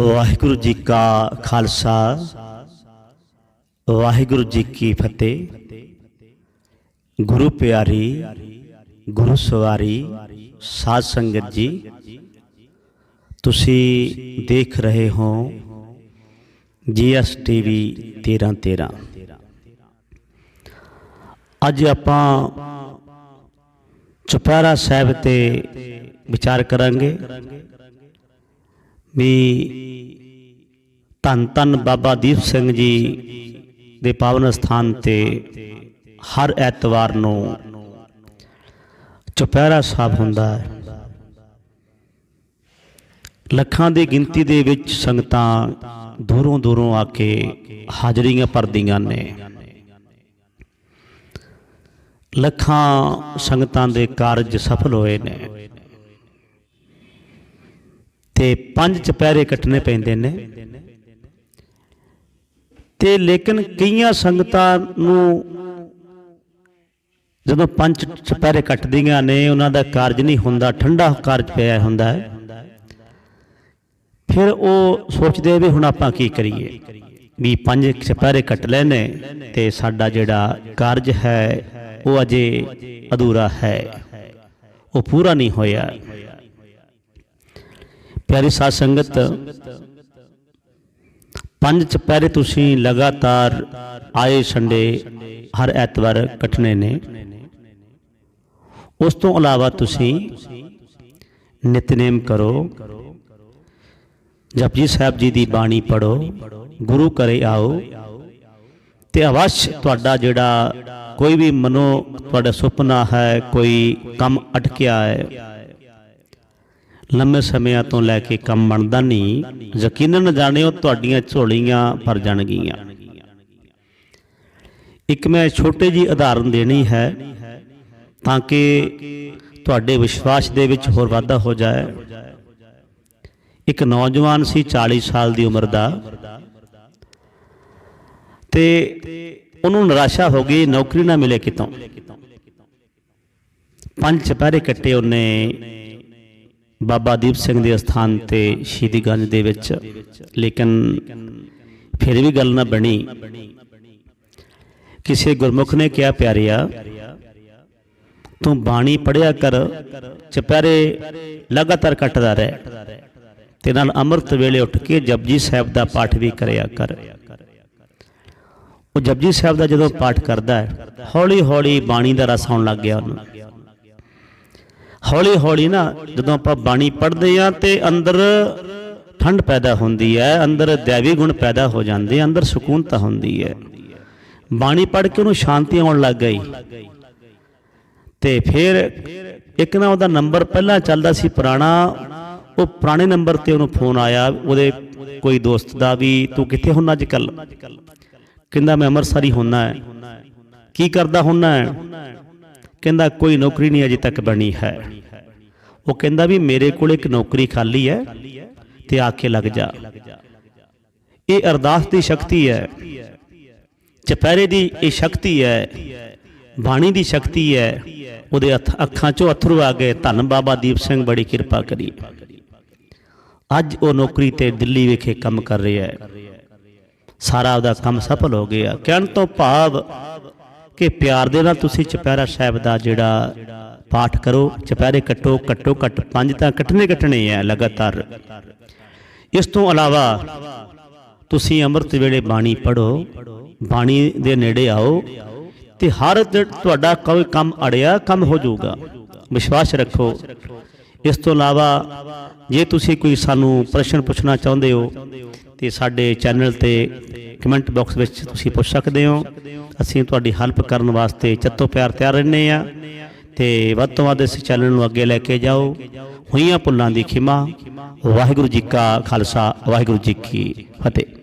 ਵਾਹਿਗੁਰੂ ਜੀ ਕਾ ਖਾਲਸਾ, ਵਾਹਿਗੁਰੂ ਜੀ ਕੀ ਫਤਿਹ। ਗੁਰੂ ਪਿਆਰੀ, ਗੁਰੂ ਸਵਾਰੀ, ਸਾਧ ਸੰਗਤ ਜੀ, ਤੁਸੀਂ ਦੇਖ ਰਹੇ ਹੋ ਜੀਐਸ ਟੀਵੀ 1313 ਅੱਜ ਆਪਾਂ ਚੁਪਹਿਰਾ ਸਾਹਿਬ ਤੇ ਵਿਚਾਰ ਕਰਾਂਗੇ। ਵੀ ਧੰਨ ਧੰਨ ਬਾਬਾ ਦੀਪ ਸਿੰਘ ਜੀ ਦੇ ਪਾਵਨ ਸਥਾਨ ਤੇ ਹਰ ਐਤਵਾਰ ਨੂੰ ਚੁਪਹਿਰਾ ਸਾਹਿਬ ਹੁੰਦਾ ਹੈ। ਲੱਖਾਂ ਦੀ ਗਿਣਤੀ ਦੇ ਵਿੱਚ ਸੰਗਤਾਂ ਦੂਰੋਂ ਦੂਰੋਂ ਆ ਕੇ ਹਾਜ਼ਰੀਆਂ ਭਰਦੀਆਂ ਨੇ। ਲੱਖਾਂ ਸੰਗਤਾਂ ਦੇ ਕਾਰਜ ਸਫਲ ਹੋਏ ਨੇ। ਤੇ ਪੰਜ ਚਪਹਿਰੇ ਕੱਟਣੇ ਪੈਂਦੇ ਨੇ। ਤੇ ਲੇਕਿਨ ਕਈਆਂ ਸੰਗਤਾਂ ਨੂੰ ਜਦੋਂ ਪੰਜ ਚਪਹਿਰੇ ਕੱਟਦੀਆਂ ਨੇ, ਉਹਨਾਂ ਦਾ ਕਾਰਜ ਨਹੀਂ ਹੁੰਦਾ, ਠੰਡਾ ਕਾਰਜ ਪਿਆ ਹੁੰਦਾ ਹੈ। ਫਿਰ ਉਹ ਸੋਚਦੇ ਵੀ ਹੁਣ ਆਪਾਂ ਕੀ ਕਰੀਏ? ਵੀ ਪੰਜ ਚਪਹਿਰੇ ਕੱਟ ਲੈਨੇ ਤੇ ਸਾਡਾ ਜਿਹੜਾ ਕਾਰਜ ਹੈ, ਉਹ ਅਜੇ ਅਧੂਰਾ ਹੈ। ਉਹ ਪੂਰਾ ਨਹੀਂ ਹੋਇਆ। ਪਿਆਰੀ ਸਾਧ ਸੰਗਤ ਪੰਜ ਚਪਹਿਰੇ ਤੁਸੀਂ ਲਗਾਤਾਰ ਆਏ ਸੰਡੇ, ਹਰ ਐਤਵਾਰ ਕੱਟਣੇ ਨੇ। ਉਸ ਤੋਂ ਇਲਾਵਾ ਤੁਸੀਂ ਨਿਤਨੇਮ ਕਰੋ। ਜਪਜੀ ਸਾਹਿਬ ਜੀ ਦੀ ਬਾਣੀ ਪੜੋ ਗੁਰੂ ਘਰੇ ਆਓ। ਤੇ ਅਵਸ਼ ਤੁਹਾਡਾ ਜਿਹੜਾ ਕੋਈ ਵੀ ਮਨੋ, ਤੁਹਾਡਾ ਸੁਪਨਾ ਹੈ, ਕੋਈ ਕੰਮ ਅਟਕਿਆ ਹੈ ਲੰਮੇ ਸਮਿਆਂ ਤੋਂ ਲੈ ਕੇ ਕੰਮ ਬਣਦਾ ਨਹੀਂ। ਯਕੀਨਨ ਜਾਣਿਓ ਤੁਹਾਡੀਆਂ ਝੋਲੀਆਂ ਭਰ ਜਾਣਗੀਆਂ। ਇੱਕ ਮੈਂ ਛੋਟੇ ਜੀ ਉਦਾਹਰਨ ਦੇਣੀ ਹੈ ਤਾਂ ਕਿ ਤੁਹਾਡੇ ਵਿਸ਼ਵਾਸ ਦੇ ਵਿੱਚ ਹੋਰ ਵਾਧਾ ਹੋ ਜਾਏ। ਇੱਕ ਨੌਜਵਾਨ ਸੀ 40 ਸਾਲ ਦੀ ਉਮਰ ਦਾ ਤੇ ਉਹਨੂੰ ਨਿਰਾਸ਼ਾ ਹੋ ਗਈ ਨੌਕਰੀ ਨਾ ਮਿਲੇ ਕਿਤੋਂ। ਪੰਜ ਚਪਹਿਰੇ ਕੱਟੇ ਉਹਨੇ ਬਾਬਾ ਦੀਪ ਸਿੰਘ ਦੇ ਸਥਾਨ ਤੇ ਸ਼ਹੀਦੀਗੰਜ ਦੇ ਵਿੱਚ। ਲੇਕਿਨ ਫਿਰ ਵੀ ਗੱਲ ਨਾ ਬਣੀ। ਕਿਸੇ ਗੁਰਮੁਖ ਨੇ ਕਿਹਾ, ਪਿਆਰਿਆ, ਤੂੰ ਬਾਣੀ ਪੜਿਆ ਕਰ, ਚਪਹਿਰੇ ਲਗਾਤਾਰ ਕੱਟਦਾ ਰਹਿ। ਤੇ ਨਾਲ ਅੰਮ੍ਰਿਤ ਵੇਲੇ ਉੱਠ ਕੇ ਜਪਜੀ ਸਾਹਿਬ ਦਾ ਪਾਠ ਵੀ ਕਰਿਆ ਕਰ। ਉਹ ਜਪਜੀ ਸਾਹਿਬ ਦਾ ਜਦੋਂ ਪਾਠ ਕਰਦਾ ਹੈ ਹੌਲੀ ਹੌਲੀ ਬਾਣੀ ਦਾ ਰਸ ਆਉਣ ਲੱਗ ਗਿਆ ਉਹਨੂੰ। ਹੌਲੀ ਹੌਲੀ ਨਾ ਜਦੋਂ ਆਪਾਂ ਬਾਣੀ ਪੜ੍ਹਦੇ ਆ ਤੇ ਅੰਦਰ ਠੰਡ ਪੈਦਾ ਹੁੰਦੀ ਹੈ, ਅੰਦਰ ਦੇਵੀ ਗੁਣ ਪੈਦਾ ਹੋ ਜਾਂਦੇ ਅੰਦਰ ਸਕੂਨਤਾ ਹੁੰਦੀ ਹੈ। ਬਾਣੀ ਪੜ੍ਹ ਕੇ ਉਹਨੂੰ ਸ਼ਾਂਤੀ ਆਉਣ ਲੱਗ ਗਈ। ਤੇ ਫਿਰ ਇੱਕ ਨਾ ਉਹਦਾ ਨੰਬਰ ਪਹਿਲਾਂ ਚੱਲਦਾ ਸੀ ਪੁਰਾਣਾ, ਉਹ ਪੁਰਾਣੇ ਨੰਬਰ ਤੇ ਉਹਨੂੰ ਫੋਨ ਆਇਆ, ਉਹਦੇ ਕੋਈ ਦੋਸਤ ਦਾ ਵੀ, ਤੂੰ ਕਿੱਥੇ ਹੁੰਨਾ ਅੱਜ ਕੱਲ ਕਹਿੰਦਾ, ਮੈਂ ਅੰਮ੍ਰਿਤਸਰੀ ਹੁੰਨਾ ਹੈ। ਕੀ ਕਰਦਾ ਹੁੰਨਾ ਹੈ? ਕਹਿੰਦਾ, ਕੋਈ ਨੌਕਰੀ ਨਹੀਂ ਅਜੇ ਤੱਕ ਬਣੀ ਹੈ। ਉਹ ਕਹਿੰਦਾ ਵੀ, ਮੇਰੇ ਕੋਲ ਇੱਕ ਨੌਕਰੀ ਖਾਲੀ ਹੈ ਤੇ ਆ ਕੇ ਲੱਗ ਜਾ। ਇਹ ਅਰਦਾਸ ਦੀ ਸ਼ਕਤੀ ਹੈ। ਚਪਹਿਰੇ ਦੀ ਇਹ ਸ਼ਕਤੀ ਹੈ। ਬਾਣੀ ਦੀ ਸ਼ਕਤੀ ਹੈ। ਉਹਦੇ ਅੱਖਾਂ 'ਚੋਂ ਅਥਰੂ ਆ ਗਏ। ਧੰਨ ਬਾਬਾ ਦੀਪ ਸਿੰਘ, ਬੜੀ ਕਿਰਪਾ ਕਰੀ। ਅੱਜ ਉਹ ਨੌਕਰੀ ਤੇ ਦਿੱਲੀ ਵਿਖੇ ਕੰਮ ਕਰ ਰਿਹਾ ਹੈ। ਸਾਰਾ ਉਹਦਾ ਕੰਮ ਸਫਲ ਹੋ ਗਿਆ। ਕਹਿਣ ਤੋਂ ਭਾਵ ਕਿ ਪਿਆਰ ਦੇ ਨਾਲ ਤੁਸੀਂ ਚਪਹਿਰਾ ਸਾਹਿਬ ਦਾ ਜਿਹੜਾ ਪਾਠ ਕਰੋ, ਚਪਹਿਰੇ ਕੱਟੋ ਕੱਟੋ ਕੱਟ ਪੰਜ ਤਾਂ ਕੱਟਣੇ ਕੱਟਣੇ ਆ ਲਗਾਤਾਰ। ਇਸ ਤੋਂ ਇਲਾਵਾ ਤੁਸੀਂ ਅੰਮ੍ਰਿਤ ਵੇਲੇ ਬਾਣੀ ਪੜੋ ਬਾਣੀ ਦੇ ਨੇੜੇ ਆਓ ਤੇ ਹਰ ਤੁਹਾਡਾ ਕੋਈ ਕੰਮ ਅੜਿਆ ਕੰਮ ਹੋ ਜਾਊਗਾ। ਵਿਸ਼ਵਾਸ ਰੱਖੋ। ਇਸ ਤੋਂ ਇਲਾਵਾ ਜੇ ਤੁਸੀਂ ਕੋਈ ਸਾਨੂੰ ਪ੍ਰਸ਼ਨ ਪੁੱਛਣਾ ਚਾਹੁੰਦੇ ਹੋ ਤੇ ਸਾਡੇ ਚੈਨਲ ਤੇ ਕਮੈਂਟ ਬਾਕਸ ਵਿੱਚ ਤੁਸੀਂ ਪੁੱਛ ਸਕਦੇ ਹੋ। ਅਸੀਂ ਤੁਹਾਡੀ ਹੈਲਪ ਕਰਨ ਵਾਸਤੇ ਚੱਤੋ ਪਿਆਰ ਤਿਆਰ ਰਹਿੰਦੇ ਆ ਤੇ ਵੱਧ ਤੋਂ ਵੱਧ ਇਸ ਚੈਨਲ ਨੂੰ ਅੱਗੇ ਲੈ ਕੇ ਜਾਓ। ਹੋਈਆਂ ਭੁੱਲਾਂ ਦੀ ਖਿਮਾ। ਵਾਹਿਗੁਰੂ ਜੀ ਕਾ ਖਾਲਸਾ, ਵਾਹਿਗੁਰੂ ਜੀ ਕੀ ਫਤਿਹ।